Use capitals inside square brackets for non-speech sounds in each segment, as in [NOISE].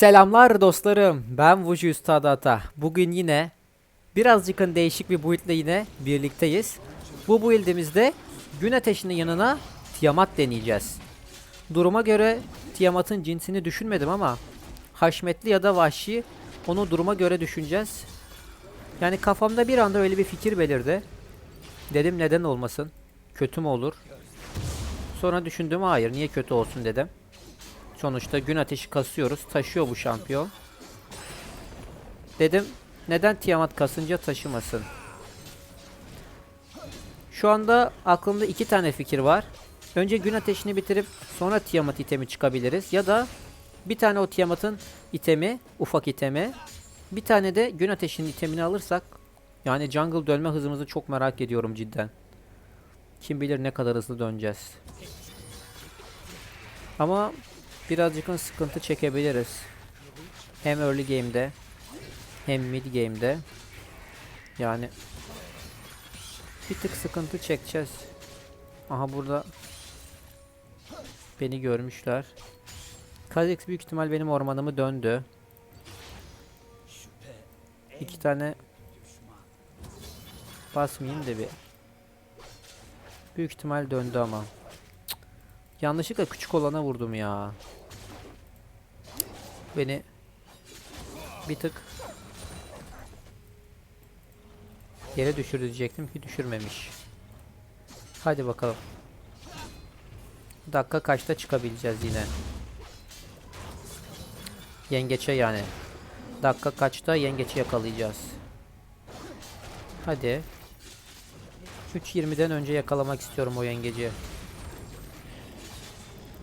Selamlar dostlarım. Ben Vuju Üstad Ata. Bugün yine birazcık değişik bir build'le yine birlikteyiz. Bu build'imizde gün ateşinin yanına Tiamat deneyeceğiz. Duruma göre Tiamat'ın cinsini düşünmedim ama haşmetli ya da vahşi onu duruma göre düşüneceğiz. Yani kafamda bir anda öyle bir fikir belirdi. Dedim neden olmasın? Kötü mü olur? Sonra düşündüm hayır niye kötü olsun dedim. Sonuçta gün ateşi kasıyoruz. Taşıyor bu şampiyon. Dedim neden Tiamat kasınca taşımasın? Şu anda aklımda iki tane fikir var. Önce gün ateşini bitirip sonra Tiamat itemi çıkabiliriz. Ya da bir tane o Tiamat'ın itemi, ufak itemi. Bir tane de gün ateşinin itemini alırsak yani jungle dönme hızımızı çok merak ediyorum cidden. Kim bilir ne kadar hızlı döneceğiz. Ama birazcık sıkıntı çekebiliriz. Hem early game'de hem mid game'de. Yani bir tık sıkıntı çekeceğiz. Aha burada beni görmüşler. Kha'Zix büyük ihtimal benim ormanımı döndü. İki tane basmayayım da bir. Büyük ihtimal döndü ama. Cık. Yanlışlıkla küçük olana vurdum ya. Beni bir tık yere düşürdü diyecektim ki düşürmemiş. Hadi bakalım. Dakika kaçta çıkabileceğiz yine? Yengeçe yani. Dakika kaçta yengeçi yakalayacağız? Hadi. 3.20'den önce yakalamak istiyorum o yengeci.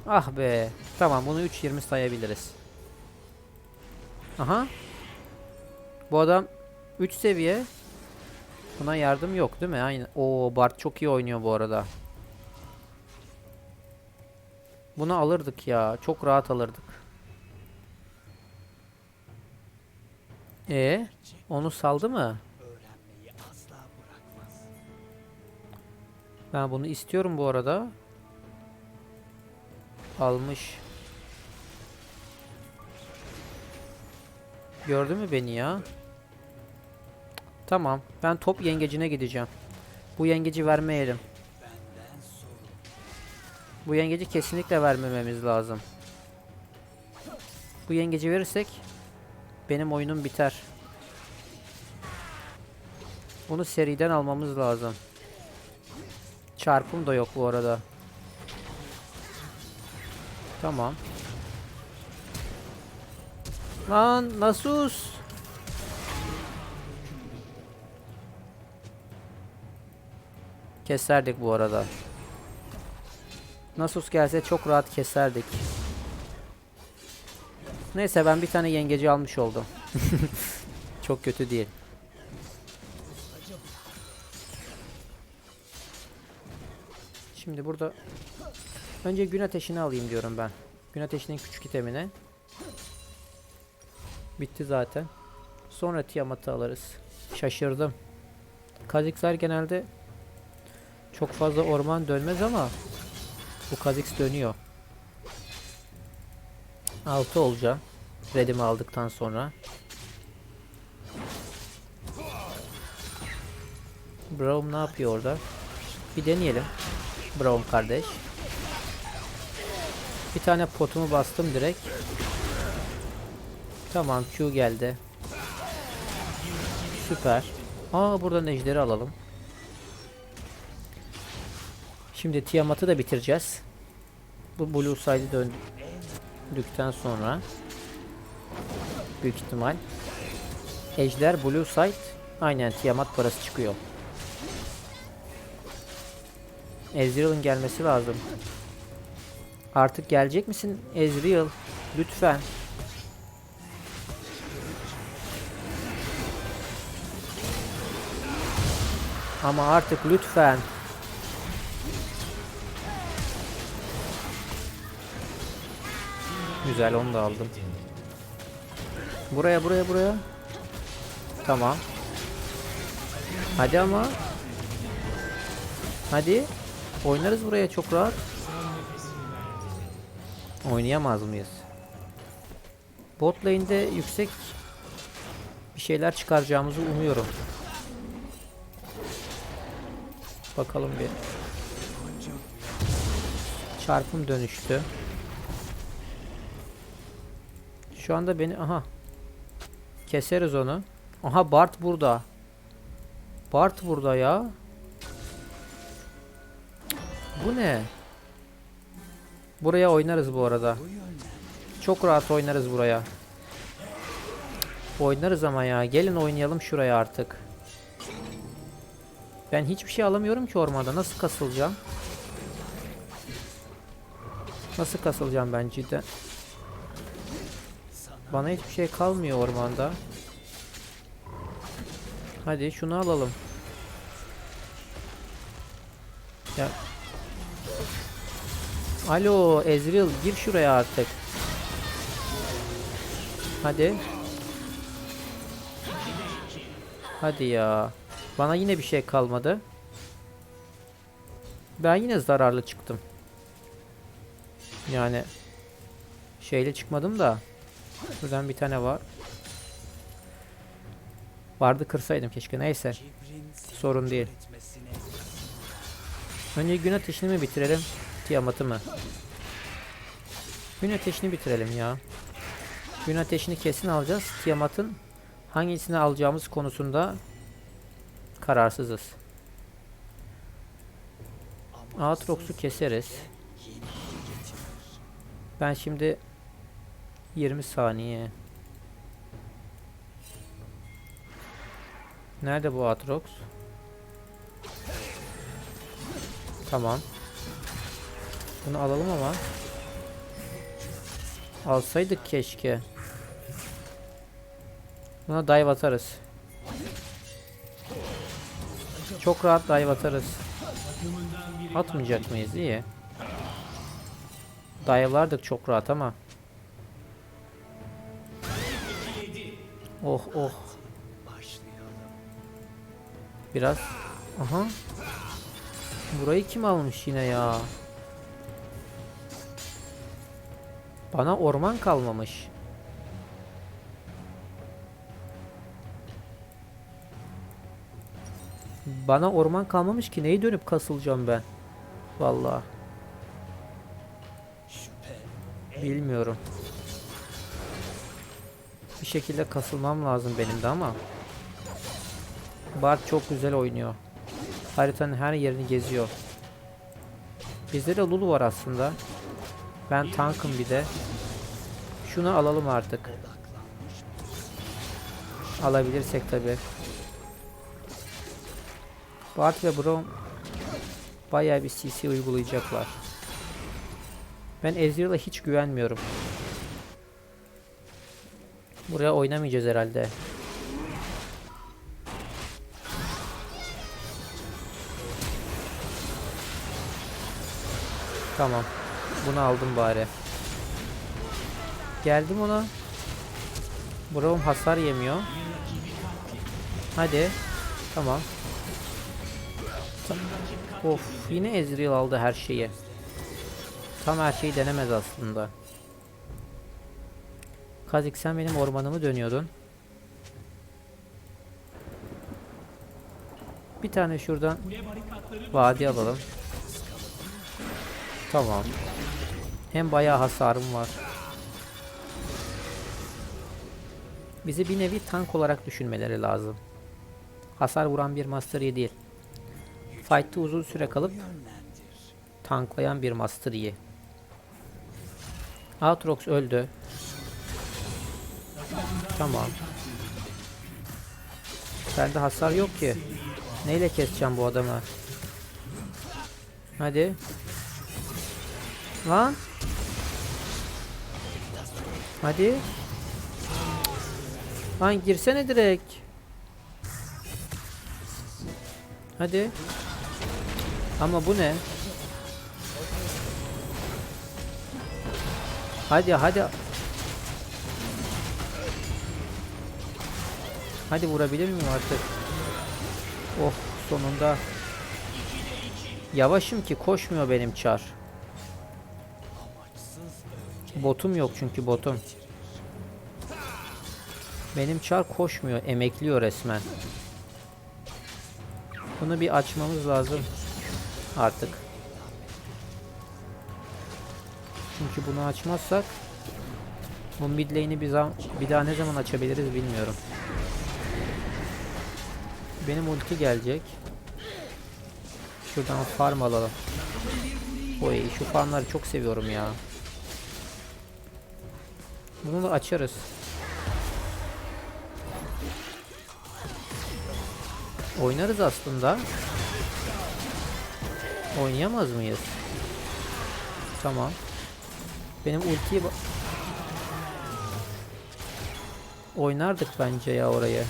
Ah be. Tamam bunu 3.20 sayabiliriz. Aha. Bu adam 3 seviye. Buna yardım yok değil mi? Aynen. Oo Bart çok iyi oynuyor bu arada. Bunu alırdık ya. Çok rahat alırdık. E onu saldı mı? Ben bunu istiyorum bu arada. Almış. Gördü mü beni ya? Tamam. Ben top yengecine gideceğim. Bu yengeci vermeyelim. Bu yengeci kesinlikle vermememiz lazım. Bu yengeci verirsek benim oyunum biter. Bunu seriden almamız lazım. Çarpım da yok bu arada. Tamam. Lan Nasus. Keserdik bu arada. Nasus gelse çok rahat keserdik. Neyse ben bir tane yengeci almış oldum. [LAUGHS] çok kötü değil. Şimdi burada önce gün ateşini alayım diyorum ben. Gün ateşinin küçük itemini. Bitti zaten. Sonra Tiamat'ı alırız. Şaşırdım. Kha'Zix'ler genelde çok fazla orman dönmez ama bu Kha'Zix dönüyor. 6 olacağım. Redimi aldıktan sonra. Braum ne yapıyor orada? Bir deneyelim. Braum kardeş. Bir tane potumu bastım direkt. Tamam Q geldi. Süper. Aa buradan ejderi alalım. Şimdi Tiamat'ı da bitireceğiz. Bu Blue Side'i döndükten sonra büyük ihtimal Ejder Blue Side aynen Tiamat parası çıkıyor. Ezreal'ın gelmesi lazım. Artık gelecek misin Ezreal? Lütfen. Ama artık lütfen. Güzel onu da aldım. Buraya buraya buraya. Tamam. Hadi ama. Hadi. Oynarız buraya çok rahat. Oynayamaz mıyız? Bot lane'de yüksek bir şeyler çıkaracağımızı umuyorum. Bakalım bir. Çarpım dönüştü. Şu anda beni aha keseriz onu. Aha Bart burada. Bart burada ya. Bu ne? Buraya oynarız bu arada. Çok rahat oynarız buraya. Oynarız ama ya. Gelin oynayalım şuraya artık. Ben hiçbir şey alamıyorum ki ormanda. Nasıl kasılacağım? Nasıl kasılacağım ben cidden? Bana hiçbir şey kalmıyor ormanda. Hadi şunu alalım. Ya. Alo Ezreal gir şuraya artık. Hadi. Hadi ya. Bana yine bir şey kalmadı. Ben yine zararlı çıktım. Yani şeyle çıkmadım da. Buradan bir tane var. Vardı kırsaydım keşke. Neyse. Sorun değil. Önce gün ateşini mi bitirelim? Tiamat'ı mı? Gün ateşini bitirelim ya. Gün ateşini kesin alacağız. Tiamat'ın hangisini alacağımız konusunda kararsızız. Aatrox'u keseriz. Ben şimdi 20 saniye. Nerede bu Aatrox? Tamam. Bunu alalım ama. Alsaydık keşke. Buna dive atarız. Çok rahat dive atarız. Atmayacak mıyız? İyi. Dive'lardık çok rahat ama. Oh oh. Biraz. Aha. Burayı kim almış yine ya? Bana orman kalmamış. Bana orman kalmamış ki neyi dönüp kasılacağım ben? Vallahi. Bilmiyorum. Bir şekilde kasılmam lazım benim de ama. Bart çok güzel oynuyor. Haritanın her yerini geziyor. Bizde de Lulu var aslında. Ben tankım bir de. Şunu alalım artık. Alabilirsek tabi. Bart ve Braum bayağı bir CC uygulayacaklar. Ben Ezreal'a hiç güvenmiyorum. Buraya oynamayacağız herhalde. Tamam. Bunu aldım bari. Geldim ona. Braum hasar yemiyor. Hadi. Tamam. Of yine Ezreal aldı her şeyi. Tam her şeyi denemez aslında. Kazik sen benim ormanımı dönüyordun. Bir tane şuradan vadi alalım. Tamam. Hem bayağı hasarım var. Bizi bir nevi tank olarak düşünmeleri lazım. Hasar vuran bir Master değil. Fight'ta uzun süre kalıp tanklayan bir Master Yi. Aatrox öldü. Tamam. Bende hasar yok ki. Neyle keseceğim bu adamı? Hadi. Lan. Hadi. Lan girsene direkt. Hadi. Ama bu ne? Hadi hadi. Hadi vurabilir miyim artık? Oh sonunda. Yavaşım ki koşmuyor benim çar. Botum yok çünkü botum. Benim çar koşmuyor, emekliyor resmen. Bunu bir açmamız lazım artık. Çünkü bunu açmazsak bu mid lane'i bir, bir daha ne zaman açabiliriz bilmiyorum. Benim ulti gelecek. Şuradan farm alalım. Oy şu farmları çok seviyorum ya. Bunu da açarız. Oynarız aslında. Oynayamaz mıyız? Tamam. Benim ultiyi Oynardık bence ya orayı.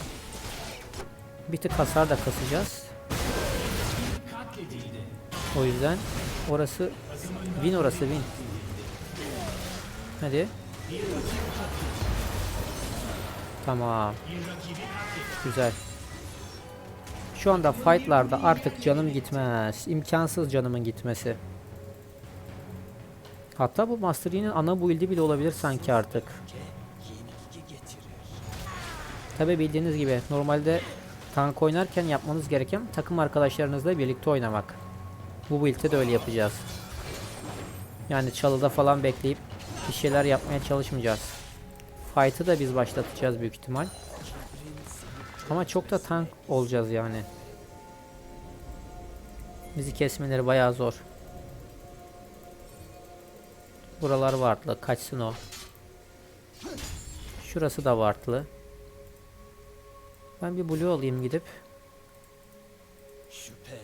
Bir tık hasar da kasacağız. O yüzden orası win orası win. Hadi. Tamam. Güzel. Şu anda fightlarda artık canım gitmez. İmkansız canımın gitmesi. Hatta bu Master Yi'nin ana build'i bile olabilir sanki artık. Tabi bildiğiniz gibi normalde tank oynarken yapmanız gereken takım arkadaşlarınızla birlikte oynamak. Bu build'de de öyle yapacağız. Yani çalıda falan bekleyip bir şeyler yapmaya çalışmayacağız. Fight'ı da biz başlatacağız büyük ihtimal. Ama çok da tank olacağız yani. Bizi kesmeleri bayağı zor. Buralar vartlı. Kaçsın o. Şurası da vartlı. Ben bir blue alayım gidip.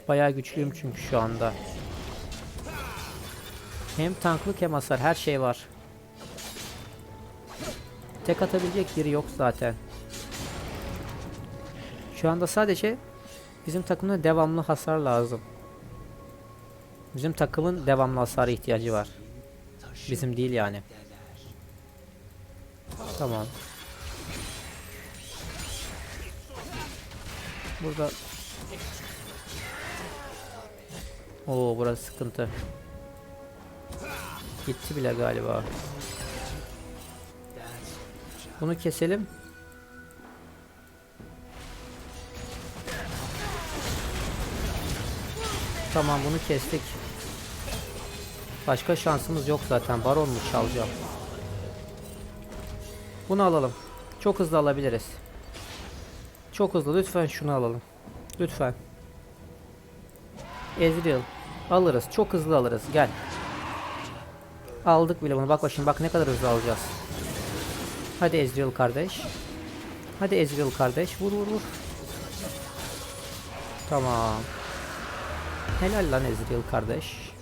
Bayağı güçlüyüm çünkü şu anda. Hem tanklık hem hasar her şey var. Tek atabilecek biri yok zaten. Şu anda sadece bizim takımda devamlı hasar lazım. Bizim takımın devamlı hasara ihtiyacı var. Bizim değil yani. Tamam. Burada Oo burası sıkıntı. Gitti bile galiba. Bunu keselim. Tamam bunu kestik. Başka şansımız yok zaten. Baron mu çalacağım? Bunu alalım. Çok hızlı alabiliriz. Çok hızlı. Lütfen şunu alalım. Lütfen. Ezreal. Alırız. Çok hızlı alırız. Gel. Aldık bile bunu. Bak bakayım. Bak ne kadar hızlı alacağız. Hadi Ezreal kardeş. Hadi Ezreal kardeş. Vur vur vur. Tamam. Helal lan Ezreal kardeş.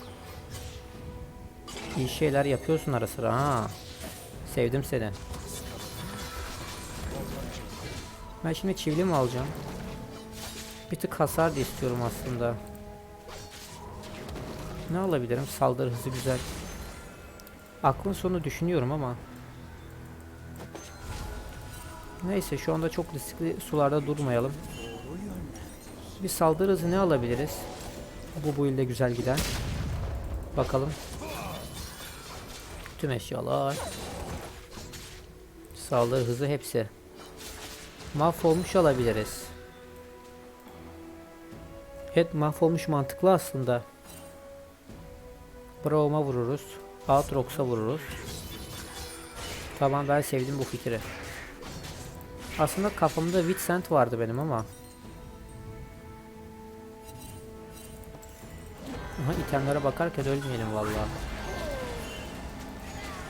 İyi şeyler yapıyorsun ara sıra ha. Sevdim seni. Ben şimdi çivili mi alacağım? Bir tık hasar da istiyorum aslında. Ne alabilirim? Saldırı hızı güzel. Aklın sonu düşünüyorum ama. Neyse şu anda çok riskli sularda durmayalım. Bir saldırı hızı ne alabiliriz? Bu build'e güzel giden. Bakalım. Tüm eşyalar. Saldırı hızı hepsi. Mahvolmuş alabiliriz. Evet mahvolmuş mantıklı aslında. Braum'a vururuz. Aatrox'a vururuz. Tamam ben sevdim bu fikri. Aslında kafamda Vincent vardı benim ama. Aha itemlere bakarken ölmeyelim vallahi.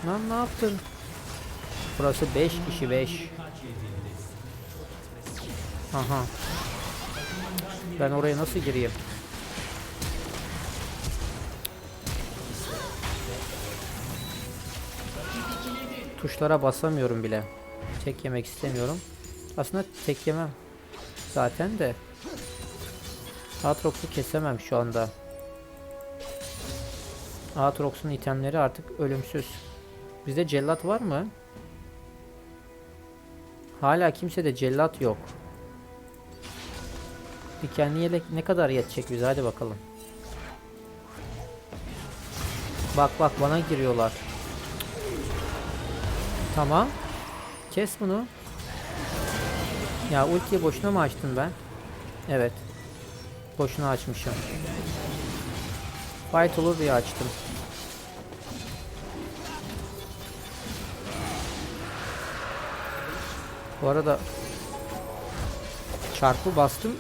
Lan ne yaptın? Burası 5 kişi 5. Aha. Ben oraya nasıl gireyim? Tuşlara basamıyorum bile. Tek yemek istemiyorum. Aslında tek yemem. Zaten de. Aatrox'u kesemem şu anda. Aatrox'un itemleri artık ölümsüz. Bizde cellat var mı? Hala kimsede cellat yok. Dikenli yelek ne kadar yetecek bize hadi bakalım. Bak bak bana giriyorlar. Tamam. Kes bunu. Ya ultiyi boşuna mı açtım ben? Evet. Boşuna açmışım. Fight olur diye açtım. Bu arada çarpı bastım.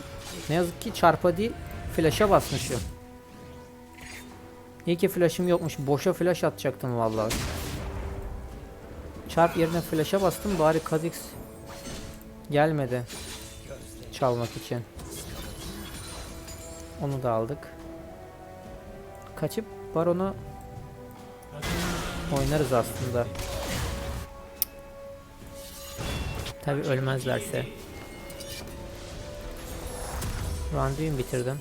Ne yazık ki çarpa değil flash'a basmışım. İyi ki flash'ım yokmuş. Boşa flash atacaktım vallahi. Çarp yerine flash'a bastım bari Kha'Zix gelmedi çalmak için. Onu da aldık. Kaçıp Baron'u oynarız aslında. Tabi ölmezlerse. Randuin bitirdim.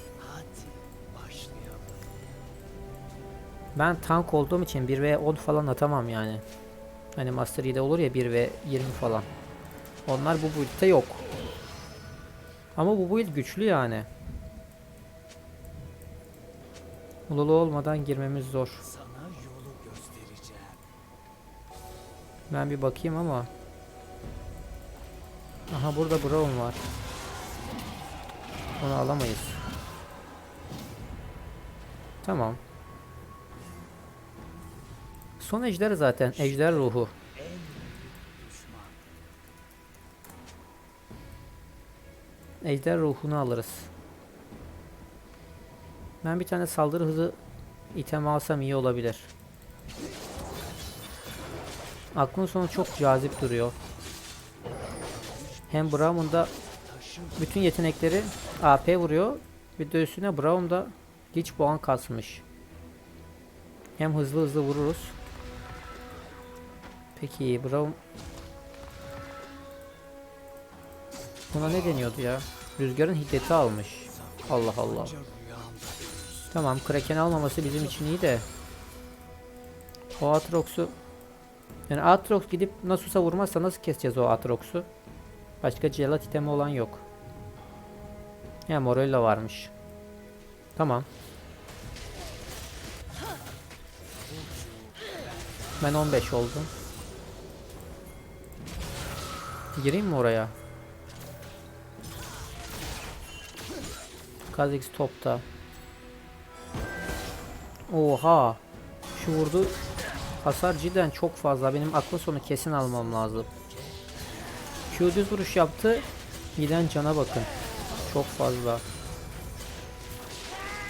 Ben tank olduğum için 1 ve 10 falan atamam yani. Hani Master Yi'de olur ya 1 ve 20 falan. Onlar bu build'de yok. Ama bu build güçlü yani. Ululu olmadan girmemiz zor. Sana yolu göstereceğim. Ben bir bakayım ama. Aha burada Brown var. Onu alamayız. Tamam. Son ejder zaten. Ejder ruhu. Ejder ruhunu alırız. Ben bir tane saldırı hızı item alsam iyi olabilir. Aklın sonu çok cazip duruyor. Hem Braum'un da bütün yetenekleri AP vuruyor. Bir de üstüne Braum da hiç puan kasmış. Hem hızlı hızlı vururuz. Peki Braum Buna ne deniyordu ya? Rüzgarın hiddeti almış. Allah Allah. Tamam Kraken almaması bizim için iyi de. O Aatrox'u yani Aatrox gidip Nasus'a vurmazsa nasıl keseceğiz o Aatrox'u? Başka celat itemi olan yok. Ya Morella varmış. Tamam. Ben 15 oldum. Gireyim mi oraya? Kha'Zix topta. Oha. Şu vurdu. Hasar cidden çok fazla. Benim aklı sonu kesin almam lazım. Q düz vuruş yaptı. Giden cana bakın. Çok fazla.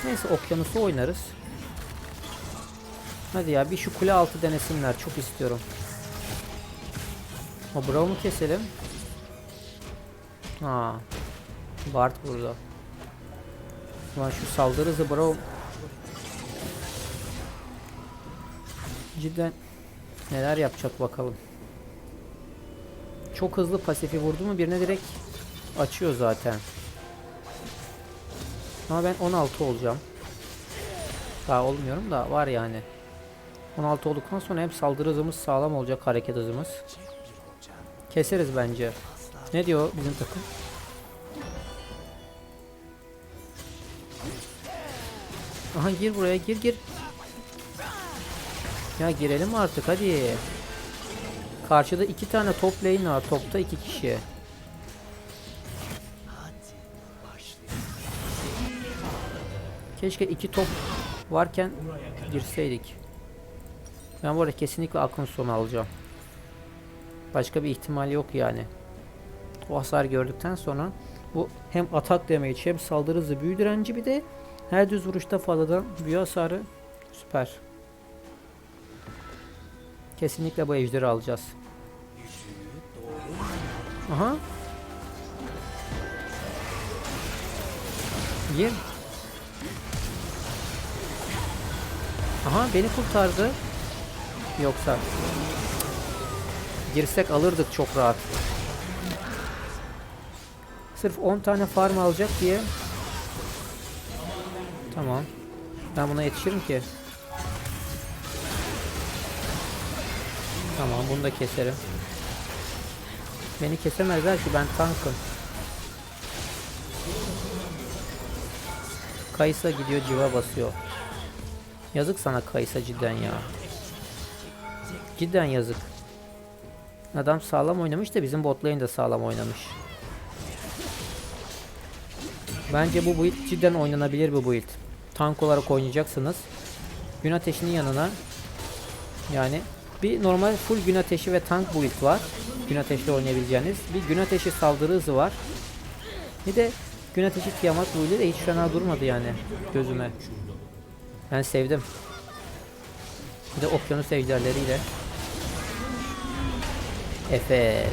Neyse okyanusu oynarız. Hadi ya bir şu kule altı denesinler. Çok istiyorum. O Braum'u keselim. Ha. Bart burada. Ulan şu saldırı hızı Cidden neler yapacak bakalım. Çok hızlı pasifi vurdu mu birine direkt açıyor zaten. Ama ben 16 olacağım. Daha olmuyorum da var yani. 16 olduktan sonra hem saldırı hızımız sağlam olacak hareket hızımız. Keseriz bence. Ne diyor bizim takım? Aha gir buraya gir gir. Ya girelim artık hadi. Karşıda iki tane top lane var. Topta iki kişi. Keşke iki top varken girseydik. Ben bu arada kesinlikle aklın sonu alacağım. Başka bir ihtimal yok yani. O hasar gördükten sonra bu hem atak damage hem saldırı hızı büyü direnci bir de her düz vuruşta fazladan büyü hasarı süper. Kesinlikle bu ejderi alacağız. Aha. Gir. Aha beni kurtardı. Yoksa girsek alırdık çok rahat. Sırf 10 tane farm alacak diye. Tamam. Ben buna yetişirim ki. Tamam bunu da keserim. Beni kesemezler ki ben tankım. Kayısa gidiyor civa basıyor. Yazık sana Kayısa cidden ya. Cidden yazık. Adam sağlam oynamış da bizim bot lane de sağlam oynamış. Bence bu build cidden oynanabilir bir build. Tank olarak oynayacaksınız. Gün ateşinin yanına yani bir normal full gün ateşi ve tank build var. Gün ateşli oynayabileceğiniz. Bir gün ateşi saldırı hızı var. Bir de gün ateşi Tiamat build'i de hiç fena durmadı yani gözüme. Ben sevdim. Bir de okyanus ejderleriyle. Efe.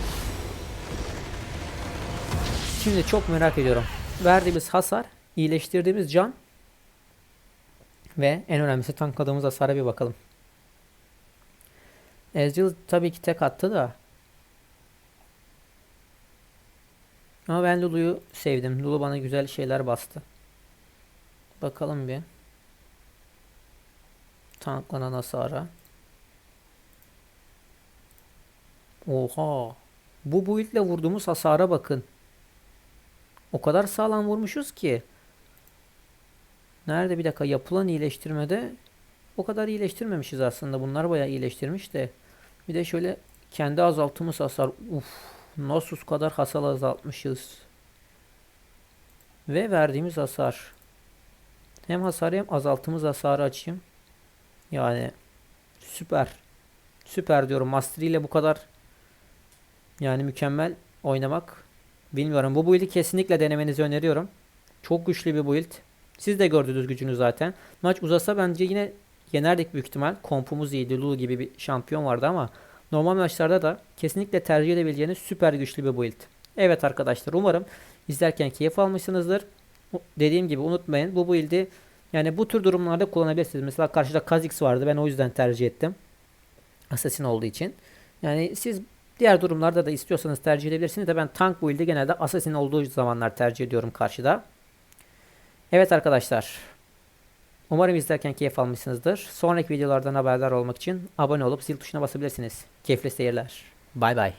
Şimdi çok merak ediyorum. Verdiğimiz hasar, iyileştirdiğimiz can ve en önemlisi tankladığımız hasara bir bakalım. Ezreal tabii ki tek attı da. Ama ben Lulu'yu sevdim. Lulu bana güzel şeyler bastı. Bakalım bir. Tanklanan hasara. Oha. Bu build ile vurduğumuz hasara bakın. O kadar sağlam vurmuşuz ki. Nerede bir dakika yapılan iyileştirmede o kadar iyileştirmemişiz aslında. Bunlar bayağı iyileştirmiş de. Bir de şöyle kendi azalttığımız hasar. Uf, Nasus kadar hasar azaltmışız. Ve verdiğimiz hasar. Hem hasar hem azalttığımız hasarı açayım. Yani süper. Süper diyorum. Mastery ile bu kadar yani mükemmel oynamak. Bilmiyorum. Bu build'i kesinlikle denemenizi öneriyorum. Çok güçlü bir build. Siz de gördünüz gücünü zaten. Maç uzasa bence yine yenerdik büyük ihtimal. Kompumuz iyiydi. Lulu gibi bir şampiyon vardı ama normal maçlarda da kesinlikle tercih edebileceğiniz süper güçlü bir build. Evet arkadaşlar umarım izlerken keyif almışsınızdır. Dediğim gibi unutmayın bu build'i yani bu tür durumlarda kullanabilirsiniz. Mesela karşıda Kha'Zix vardı. Ben o yüzden tercih ettim. Assassin olduğu için. Yani siz diğer durumlarda da istiyorsanız tercih edebilirsiniz de ben tank build'i genelde Assassin olduğu zamanlar tercih ediyorum karşıda. Evet arkadaşlar. Umarım izlerken keyif almışsınızdır. Sonraki videolardan haberdar olmak için abone olup zil tuşuna basabilirsiniz. Keyifli seyirler. Bay bay.